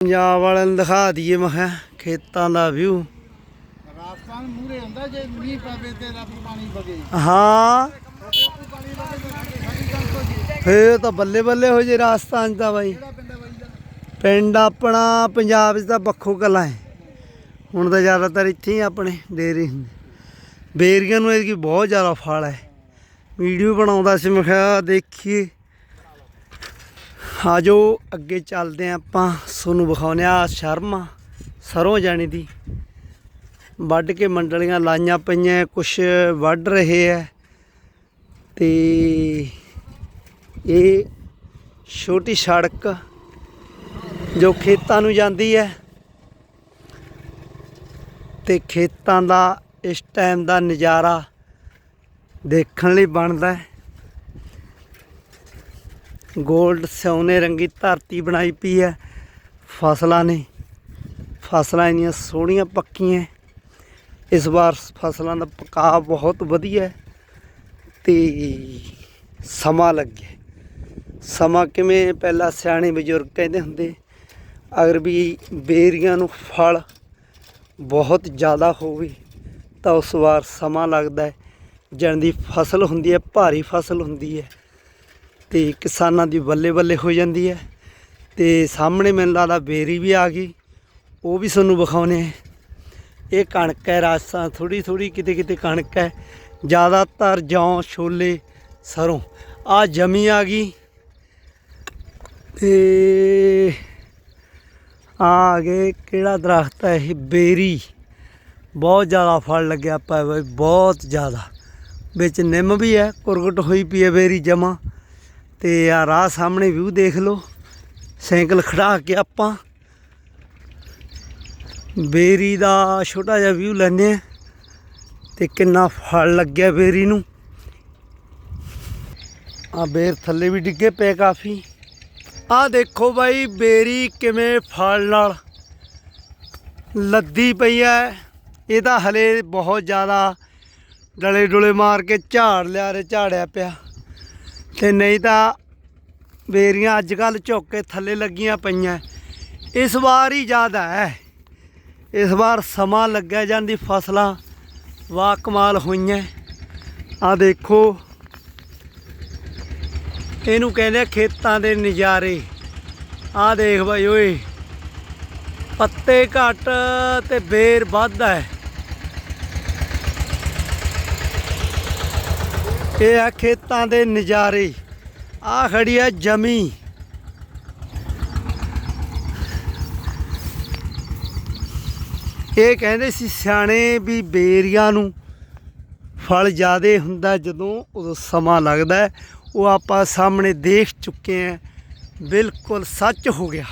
ਪੰਜਾਬ ਵਾਲਿਆਂ ਨੂੰ ਦਿਖਾ ਦਈਏ ਮੈਂ ਖੇਤਾਂ ਦਾ ਵਿਊ ਰਾਜਸਥਾਨ ਮੂਰੇ ਹੁੰਦਾ ਜੇ ਮੀਂਹ ਪਵੇ ਤੇ ਰੱਬ ਪਾਣੀ ਵਗੇ ਹਾਂ। ਫੇਰ ਤਾਂ ਬੱਲੇ ਬੱਲੇ ਹੋ ਜੇ ਰਾਜਸਥਾਨ ਤਾਂ ਬਾਈ। ਪਿੰਡ ਦਾ? ਆਪਣਾ ਪੰਜਾਬ 'ਚ ਤਾਂ ਬੱਖੋ ਕਲਾਂ ਹੈ। ਹੁਣ ਤਾਂ ਜ਼ਿਆਦਾਤਰ ਇੱਥੇ ਹੀ ਆਪਣੇ ਡੇਰੇ ਹੁੰਦੇ। ਬੇਰੀਆਂ ਨੂੰ ਇਹਦੀ ਬਹੁਤ ਜ਼ਿਆਦਾ ਫਲ ਹੈ। ਵੀਡੀਓ ਬਣਾਉਂਦਾ ਸੀ ਮੈਂ ਕਿਹਾ ਦੇਖੀਏ। ਆਜੋ, ਅੱਗੇ ਚੱਲਦੇ ਹਾਂ ਆਪਾਂ। ਤੁਹਾਨੂੰ ਵਿਖਾਉਂਦੇ ਆ ਸ਼ਰਮਾ, ਸਰੋਂ ਜਾਣੀ ਦੀ। ਵੱਢ ਕੇ ਮੰਡਲੀਆਂ ਲਾਈਆਂ ਪਈਆਂ ਕੁਛ ਵੱਢ ਰਹੇ ਹੈ ਤੇ ਇਹ ਛੋਟੀ ਸੜਕ ਜੋ ਖੇਤਾਂ ਨੂੰ ਜਾਂਦੀ ਹੈ ਤੇ ਖੇਤਾਂ ਦਾ ਇਸ ਟਾਈਮ ਦਾ ਨਜ਼ਾਰਾ ਦੇਖਣ ਲਈ ਬਣਦਾ ਹੈ ਗੋਲਡ ਸੋਨੇ ਰੰਗੀ ਧਰਤੀ ਬਣਾਈ ਪਈ ਹੈ। ਫਸਲਾਂ ਨੇ, ਫਸਲਾਂ ਇੰਨੀਆਂ ਸੋਹਣੀਆਂ ਪੱਕੀਆਂ। ਇਸ ਵਾਰ ਫਸਲਾਂ ਦਾ ਪਕਾ ਬਹੁਤ ਵਧੀਆ ਹੈ। ਤੇ ਸਮਾਂ ਲੱਗਿਆ। ਸਮਾਂ ਕਿਵੇਂ ਪਹਿਲਾਂ ਸਿਆਣੇ ਬਜ਼ੁਰਗ ਕਹਿੰਦੇ ਹੁੰਦੇ, ਅਗਰ ਵੀ ਬੇਰੀਆਂ ਨੂੰ ਫਲ ਬਹੁਤ ਜ਼ਿਆਦਾ ਹੋਵੇ, ਤਾਂ ਉਸ ਵਾਰ ਸਮਾਂ ਲੱਗਦਾ ਹੈ। ਜਣ ਦੀ ਫਸਲ ਹੁੰਦੀ ਹੈ, ਭਾਰੀ ਫਸਲ ਹੁੰਦੀ ਹੈ। ਤੇ ਕਿਸਾਨਾਂ ਦੀ ਬੱਲੇ ਬੱਲੇ ਹੋ ਜਾਂਦੀ ਹੈ। ਤੇ ਸਾਹਮਣੇ ਮੈਨੂੰ ਲੱਗਦਾ ਬੇਰੀ ਵੀ ਆ ਗਈ। ਉਹ ਵੀ ਤੁਹਾਨੂੰ ਵਿਖਾਉਣੇ ਹੈ ਇਹ ਕਣਕ ਹੈ ਰਾਜਸਥਾਨ ਥੋੜੀ ਥੋੜੀ ਕਿਤੇ ਕਿਤੇ ਕਣਕ ਹੈ। ਜ਼ਿਆਦਾਤਰ ਜੌਂ, ਛੋਲੇ, ਸਰੋਂ। ਆ ਜਮੀ ਆ ਗਈ। ਤੇ ਆ ਗਏ, ਕਿਹੜਾ ਦਰਖਤ ਹੈ ਇਹ? ਬੇਰੀ। ਬਹੁਤ ਜ਼ਿਆਦਾ ਫਲ ਲੱਗਿਆ ਪਿਆ ਬਈ ਬਹੁਤ ਜ਼ਿਆਦਾ। ਵਿੱਚ ਨਿੰਮ ਵੀ ਹੈ ਕੁਰਗਟ ਹੋਈ ਪਈ ਹੈ ਬੇਰੀ ਜਮਾ। ਤੇ ਆ ਰਾਹ ਸਾਹਮਣੇ ਵਿਊ ਦੇਖ ਲਓ। ਸਾਈਕਲ ਖੜਾ ਕੇ ਆਪਾਂ। ਬੇਰੀ ਦਾ ਛੋਟਾ ਜਿਹਾ ਵਿਊ ਲੈਂਦੇ ਆ ਤੇ ਕਿੰਨਾ ਫਲ ਲੱਗਿਆ ਬੇਰੀ ਨੂੰ। ਆ ਬੇਰ ਥੱਲੇ ਵੀ ਡਿੱਗੇ ਪਏ ਕਾਫੀ। ਆ ਦੇਖੋ ਬਾਈ ਬੇਰੀ ਕਿਵੇਂ ਫਲ ਨਾਲ ਲੱਦੀ ਪਈ ਐ। ਇਹ ਤਾਂ ਹਲੇ ਬਹੁਤ ਜ਼ਿਆਦਾ ਡਲੇ ਡੁਲੇ ਮਾਰ ਕੇ ਝਾੜ ਲਿਆ ਰੇ ਝਾੜਿਆ ਪਿਆ। ਤੇ ਨਹੀਂ ਤਾਂ ਬੇਰੀਆਂ ਅੱਜ ਕੱਲ ਝੁੱਕ ਕੇ ਥੱਲੇ ਲੱਗੀਆਂ ਪਈਆਂ। ਇਸ ਵਾਰ ਹੀ ਜ਼ਿਆਦਾ ਹੈ। ਇਸ ਵਾਰ ਸਮਾਂ ਲੱਗਿਆ ਜਾਂਦੀ ਫਸਲਾਂ। ਵਾਹ ਕਮਾਲ ਹੋਈਆਂ। ਆ ਦੇਖੋ। ਇਹਨੂੰ ਕਹਿੰਦੇ ਖੇਤਾਂ ਦੇ ਨਜ਼ਾਰੇ। ਆਹ ਦੇਖ ਭਾਈ ਓਏ। ਪੱਤੇ ਘੱਟ ਤੇ ਬੇਰ ਵੱਧ ਹੈ। ਇਹ ਆ ਖੇਤਾਂ ਦੇ ਨਜ਼ਾਰੇ। ਆ ਖੜੀ ਆ ਜਮੀ। ਇਹ ਕਹਿੰਦੇ ਸੀ ਸਿਆਣੇ ਵੀ ਬੇਰੀਆਂ ਨੂੰ ਫਲ ਜ਼ਿਆਦੇ ਹੁੰਦਾ ਜਦੋਂ ਉਦੋਂ ਸਮਾਂ ਲੱਗਦਾ ਉਹ ਆਪਾਂ ਸਾਹਮਣੇ ਦੇਖ ਚੁੱਕੇ ਹਾਂ। ਬਿਲਕੁਲ ਸੱਚ ਹੋ ਗਿਆ।